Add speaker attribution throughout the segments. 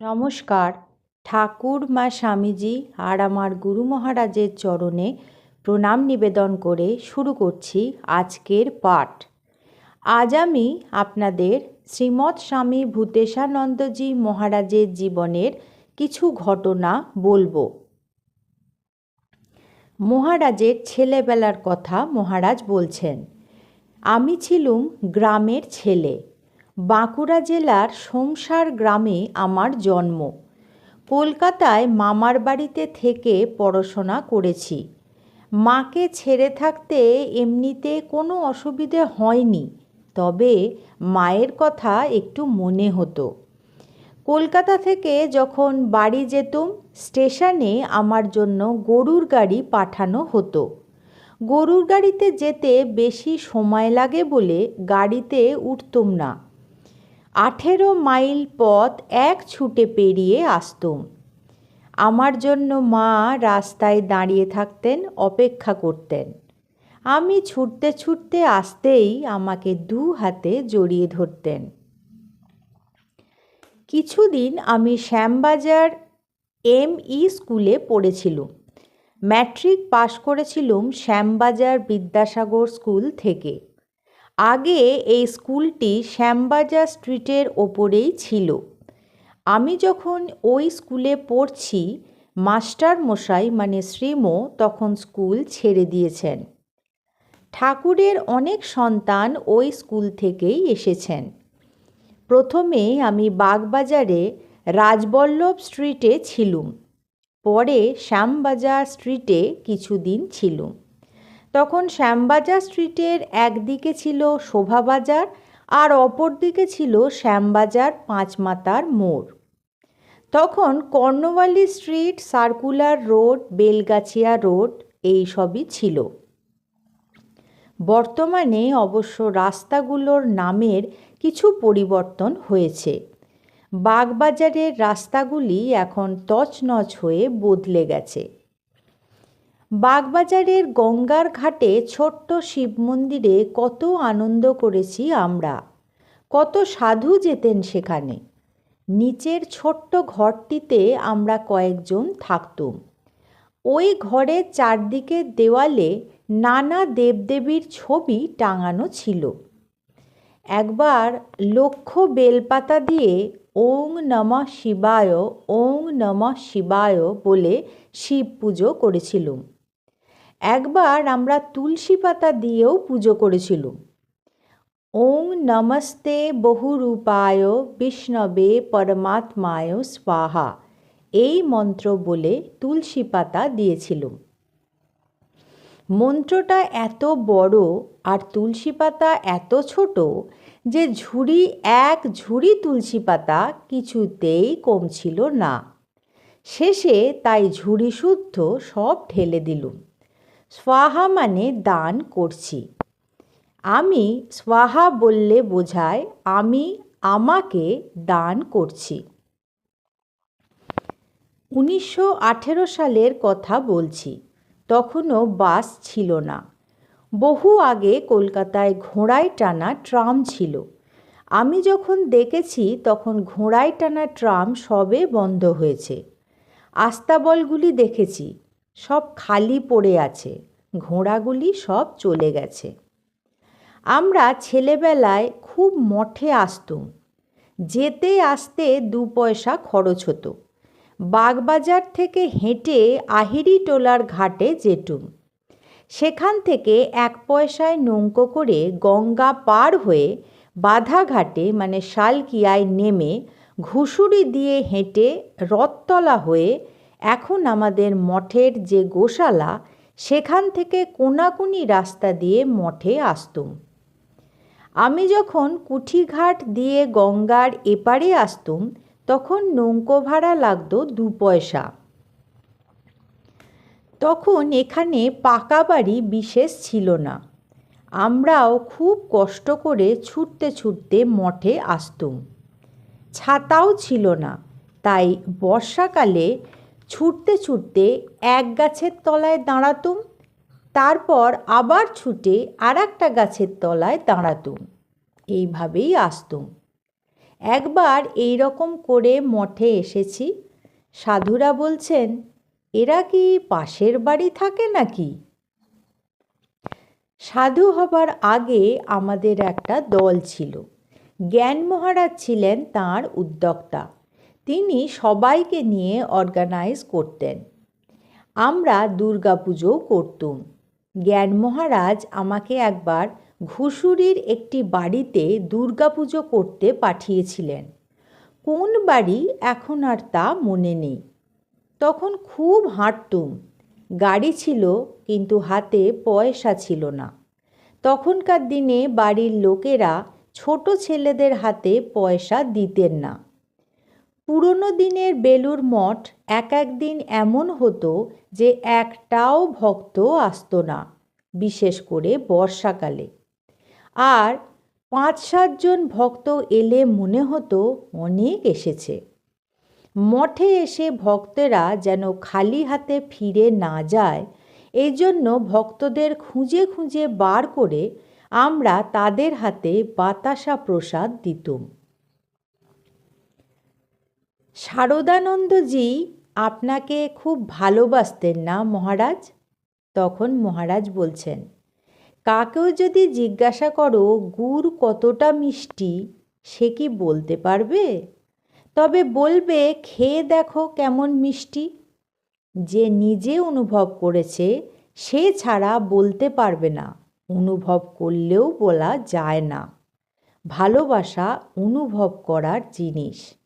Speaker 1: নমস্কার। ঠাকুর মা স্বামীজি আর আমার গুরু মহারাজের চরণে প্রণাম নিবেদন করে শুরু করছি আজকের পাঠ। আজ আমি আপনাদের শ্রীমৎ স্বামী ভূতেশানন্দজি মহারাজের জীবনের কিছু ঘটনা বলব। মহারাজের ছেলেবেলার কথা মহারাজ বলছেন, আমি ছিলুম গ্রামের ছেলে বাঁকুড়া জেলার সংসার গ্রামে আমার জন্ম। কলকাতায় মামার বাড়িতে থেকে পড়াশোনা করেছি। মাকে ছেড়ে থাকতে এমনিতে কোনো অসুবিধে হয়নি, তবে মায়ের কথা একটু মনে হতো। কলকাতা থেকে যখন বাড়ি যেতুম, স্টেশনে আমার জন্য গরুর গাড়ি পাঠানো হতো। গরুর গাড়িতে যেতে বেশি সময় লাগে বলে গাড়িতে উঠতুম না। আঠেরো মাইল পথ এক ছুটে পেরিয়ে আসতুম। আমার জন্য মা রাস্তায় দাঁড়িয়ে থাকতেন, অপেক্ষা করতেন। আমি ছুটতে ছুটতে আসতেই আমাকে দু হাতে জড়িয়ে ধরতেন। কিছুদিন আমি শ্যামবাজার এম ই স্কুলে পড়েছিলুম। ম্যাট্রিক পাশ করেছিলুম শ্যামবাজার বিদ্যাসাগর স্কুল থেকে। আগে এই স্কুলটি শ্যামবাজার স্ট্রিটের ওপরেই ছিল। আমি যখন ওই স্কুলে পড়ছি, মাস্টার মশাই মানে শ্রীমো তখন স্কুল ছেড়ে দিয়েছেন। ঠাকুরের অনেক সন্তান ওই স্কুল থেকেই এসেছেন। প্রথমে আমি বাগবাজারে রাজবল্লভ স্ট্রিটে ছিলুম। পরে শ্যামবাজার স্ট্রিটে কিছুদিন ছিলুম। তখন শ্যামবাজার স্ট্রিটের একদিকে ছিল শোভাবাজার আর অপর দিকে ছিল শ্যামবাজার পাঁচমাতার মোড়। তখন Cornwallis street, circular road, Belgachia road এই সবই ছিল। বর্তমানে অবশ্য রাস্তাগুলোর নামের কিছু পরিবর্তন হয়েছে। বাগবাজারের রাস্তাগুলি এখন তছনছ হয়ে বদলে গেছে। বাগবাজারের গঙ্গার ঘাটে ছোট্ট শিব মন্দিরে কত আনন্দ করেছি আমরা। কত সাধু যেতেন সেখানে। নিচের ছোট্ট ঘরটিতে আমরা কয়েকজন থাকতুম। ওই ঘরের চারদিকের দেওয়ালে নানা দেবদেবীর ছবি টাঙানো ছিল। একবার লক্ষ বেলপাতা দিয়ে ওং নমঃ শিবায়, ওং নমঃ শিবায় বলে শিব পুজো করেছিলুম। একবার আমরা তুলসী পাতা দিয়েও পুজো করেছিলুম। ওং নমস্তে বহুরূপায় বিষ্ণবে পরমাত্মায় স্বাহা। এই মন্ত্র বলে তুলসী পাতা দিয়েছিলুম। মন্ত্রটা এত বড় আর তুলসী পাতা এত ছোট যে ঝুড়ি এক ঝুড়ি তুলসী পাতা কিছুতেই কমছিল না। শেষে তাই ঝুড়ি শুদ্ধ সব ঢেলে দিলুম। স্বাহা মানে দান করছি। আমি স্বাহা বললে বোঝায়, আমি আমাকে দান করছি। উনিশশো আঠেরো সালের কথা বলছি তখনও বাস ছিল না। বহু আগে কলকাতায় ঘোড়ায় টানা ট্রাম ছিল। আমি যখন দেখেছি তখন ঘোড়ায় টানা ট্রাম সবে বন্ধ হয়েছে। আস্তাবলগুলি দেখেছি। সব খালি পড়ে আছে, ঘোড়াগুলি সব চলে গেছে। আমরা ছেলেবেলায় খুব মঠে আসতুম। যেতে আসতে দু পয়সা খরচ হতো। বাগবাজার থেকে হেঁটে আহিরি টোলার ঘাটে যেতুম। সেখান থেকে এক পয়সায় নৌকো করে গঙ্গা পার হয়ে বাধাঘাটে মানে শালকিয়ায় নেমে ঘুষুরি দিয়ে হেঁটে রথতলা হয়ে এখন আমাদের মঠের যে গোশালা, সেখান থেকে কোনাকুনি রাস্তা দিয়ে মঠে আসতুম। আমি যখন কুঠিঘাট দিয়ে গঙ্গার এপারে আসতুম, তখন নৌকো ভাড়া লাগতো দু পয়সা। তখন এখানে পাকা বাড়ি বিশেষ ছিল না। আমরাও খুব কষ্ট করে ছুটতে ছুটতে মঠে আসতুম। ছাতাও ছিল না, তাই বর্ষাকালে ছুটতে ছুটতে এক গাছের তলায় দাঁড়াতুম, তারপর আবার ছুটে আর একটা গাছের তলায় দাঁড়াতুম। এইভাবেই আসতুম। একবার এই রকম করে মঠে এসেছি। সাধুরা বলছেন, এরা কি পাশের বাড়ি থাকে নাকি? সাধু হবার আগে আমাদের একটা দল ছিল। জ্ঞান মহারাজ ছিলেন তাঁর উদ্যোক্তা। তিনি সবাইকে নিয়ে অর্গানাইজ করতেন। আমরা দুর্গাপুজোও করতুম। জ্ঞান মহারাজ আমাকে একবার ঘুষুরির একটি বাড়িতে দুর্গাপুজো করতে পাঠিয়েছিলেন। কোন বাড়ি এখন আর তা মনে নেই। তখন খুব হাঁটতুম। গাড়ি ছিল, কিন্তু হাতে পয়সা ছিল না। তখনকার দিনে বাড়ির লোকেরা ছোট ছেলেদের হাতে পয়সা দিতেন না। পুরনো দিনের বেলুর মঠ এক একদিন এমন হতো যে একটাও ভক্ত আসতো না, বিশেষ করে বর্ষাকালে। আর পাঁচ সাতজন ভক্ত এলে মনে হতো অনেক এসেছে। মঠে এসে ভক্তেরা যেন খালি হাতে ফিরে না যায় এই জন্য ভক্তদের খুঁজে খুঁজে বার করে আমরা তাদের হাতে বাতাসা প্রসাদ দিতুম। শারদানন্দজি আপনাকে খুব ভালোবাসতেন না মহারাজ? তখন মহারাজ বলছেন, কাকেও যদি জিজ্ঞাসা করো গুড় কতটা মিষ্টি, সে কি বলতে পারবে? তবে বলবে, খেয়ে দেখো কেমন মিষ্টি। যে নিজে অনুভব করেছে, সে ছাড়া বলতে পারবে না। অনুভব করলেও বলা যায় না। ভালোবাসা অনুভব করার জিনিস।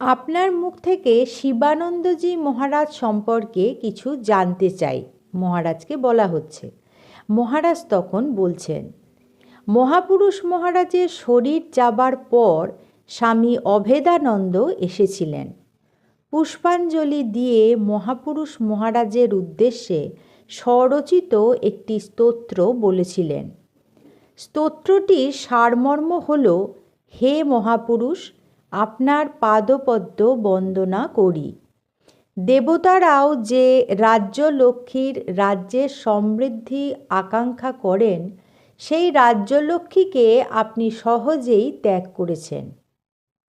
Speaker 1: আপনার মুখ থেকে শিবানন্দজি মহারাজ সম্পর্কে কিছু জানতে চাই, মহারাজকে বলা হচ্ছে। মহারাজ তখন বলছেন, মহাপুরুষ মহারাজের শরীর যাবার পর স্বামী অভেদানন্দ এসেছিলেন। পুষ্পাঞ্জলি দিয়ে মহাপুরুষ মহারাজের উদ্দেশ্যে স্বরচিত একটি স্তোত্র বলেছিলেন। স্তোত্রটির সারমর্ম হল, হে মহাপুরুষ আপনার পাদপদ্ম বন্দনা করি। দেবতারাও যে রাজ্য লক্ষ্মীর রাজ্যের সমৃদ্ধি আকাঙ্ক্ষা করেন, সেই রাজ্যলক্ষ্মীকে আপনি সহজেই ত্যাগ করেছেন।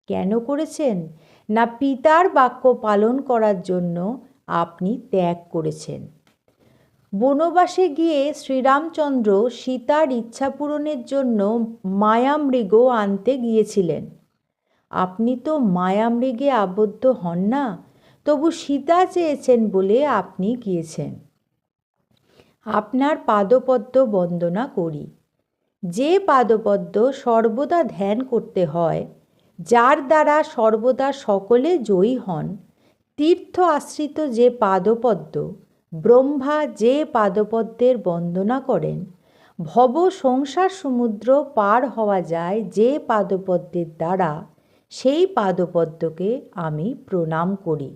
Speaker 1: কেন করেছেন? না পিতার বাক্য পালন করার জন্য আপনি ত্যাগ করেছেন। বনবাসে গিয়ে শ্রীরামচন্দ্র সীতার ইচ্ছা পূরণের জন্য মায়ামৃগ আনতে গিয়েছিলেন। আপনি তো মায়ামৃগে আবদ্ধ হন না, তবু সীতা চেয়েছেন বলে আপনি গিয়েছেন। আপনার পাদপদ্ম বন্দনা করি। যে পাদপদ্ম সর্বদা ধ্যান করতে হয়, যার দ্বারা সর্বদা সকলে জয়ী হন, তীর্থ আশ্রিত যে পাদপদ্ম, ব্রহ্মা যে পাদপদ্মের বন্দনা করেন, ভব সংসার সমুদ্র পার হওয়া যায় যে পাদপদ্মের দ্বারা। সেই পাদপদ্মকে আমি প্রণাম করি।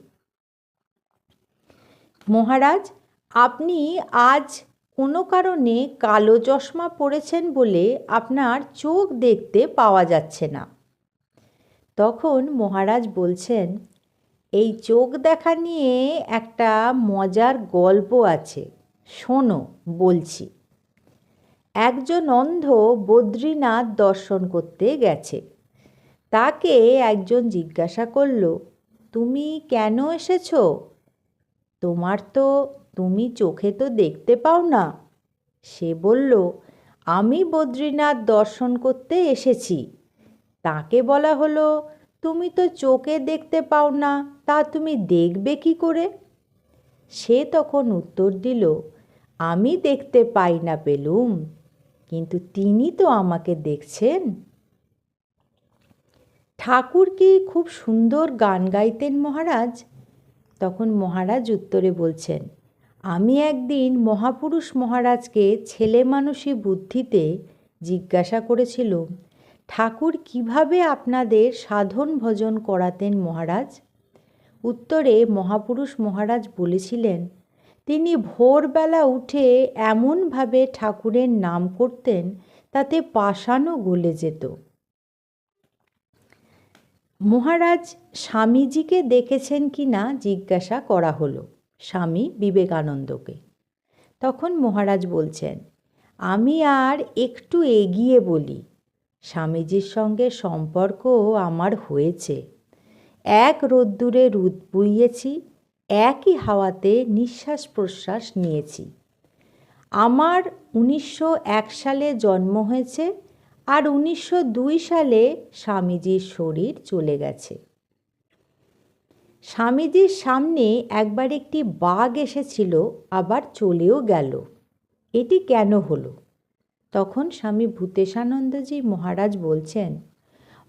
Speaker 1: মহারাজ, আপনি আজ কোনো কারণে কালো চশমা পড়েছেন বলে আপনার চোখ দেখতে পাওয়া যাচ্ছে না। তখন মহারাজ বলছেন, এই চোখ দেখা নিয়ে একটা মজার গল্প আছে, শোনো বলছি। একজন অন্ধ বদ্রীনাথ দর্শন করতে গেছে। তাকে একজন জিজ্ঞাসা করল, তুমি কেন এসেছ? তোমার তো, তুমি চোখে তো দেখতে পাও না। সে বলল, আমি বদ্রীনাথ দর্শন করতে এসেছি। তাকে বলা হলো, তুমি তো চোখে দেখতে পাও না, তা তুমি দেখবে কি করে? সে তখন উত্তর দিল, আমি দেখতে পাই না পেলুম, কিন্তু তিনি তো আমাকে দেখছেন। ঠাকুর কি খুব সুন্দর গান গাইতেন মহারাজ। তখন মহারাজ উত্তরে বলছেন, আমি একদিন মহাপুরুষ মহারাজকে ছেলে মানুষই বুদ্ধিতে জিজ্ঞাসা করেছিলুম, ঠাকুর কীভাবে আপনাদের সাধন ভজন করাতেন মহারাজ? উত্তরে মহাপুরুষ মহারাজ বলেছিলেন, তিনি ভোরবেলা উঠে এমনভাবে ঠাকুরের নাম করতেন, তাতে পাষাণও গলে যেত। মহারাজ স্বামীজিকে দেখেছেন কি না জিজ্ঞাসা করা হলো। স্বামী বিবেকানন্দকে। তখন মহারাজ বলছেন, আমি আর একটু এগিয়ে বলি। স্বামীজির সঙ্গে সম্পর্ক আমার হয়েছে। এক রোদ্দুরে রুদ বুইয়েছি, একই হাওয়াতে নিঃশ্বাস প্রশ্বাস নিয়েছি। আমার উনিশশো এক সালে জন্ম হয়েছে আর উনিশশো দুই সালে স্বামীজির শরীর চলে গেছে। স্বামীজির সামনে একবার একটি বাঘ এসেছিল, আবার চলেও গেল। এটি কেন হলো? তখন স্বামী ভূতেশানন্দজি মহারাজ বলছেন,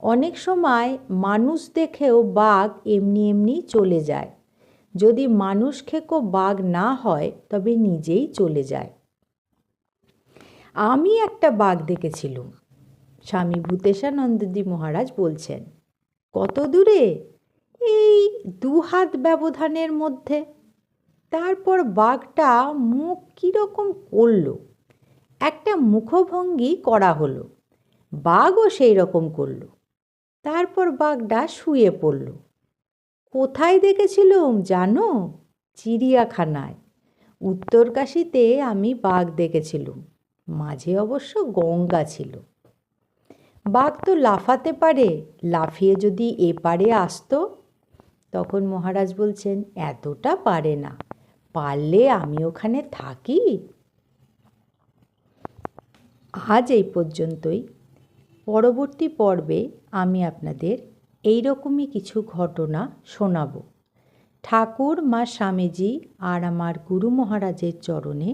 Speaker 1: অনেক সময় মানুষ দেখেও বাঘ এমনি এমনি চলে যায়। যদি মানুষ খেকো বাঘ না হয়, তবে নিজেই চলে যায়। আমি একটা বাঘ দেখেছিলুম। স্বামী ভূতেশানন্দজি মহারাজ বলছেন, কত দূরে? এই দু হাত ব্যবধানের মধ্যে? তারপর বাঘটা মুখ কীরকম করল, একটা মুখভঙ্গি করা হলো, বাঘও সেই রকম করল। তারপর বাঘটা শুয়ে পড়ল, কোথায় দেখেছিলুম জানো? চিড়িয়াখানায়। উত্তরকাশিতে আমি বাঘ দেখেছিলুম, মাঝে অবশ্য গঙ্গা ছিল। বাঘ তো লাফাতে পারে, লাফিয়ে যদি এপারে আসতো? তখন মহারাজ বলছেন, এতটা পারে না, পারলে আমি ওখানে থাকি? আজ এই পর্যন্তই। পরবর্তী পর্বে আমি আপনাদের এই রকমই কিছু ঘটনা শোনাব। ঠাকুর, মা স্বামীজি আর আমার গুরু মহারাজের চরণে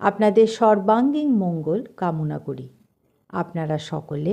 Speaker 1: আপনাদের সর্বাঙ্গীন মঙ্গল কামনা করি। আপনারা সকলে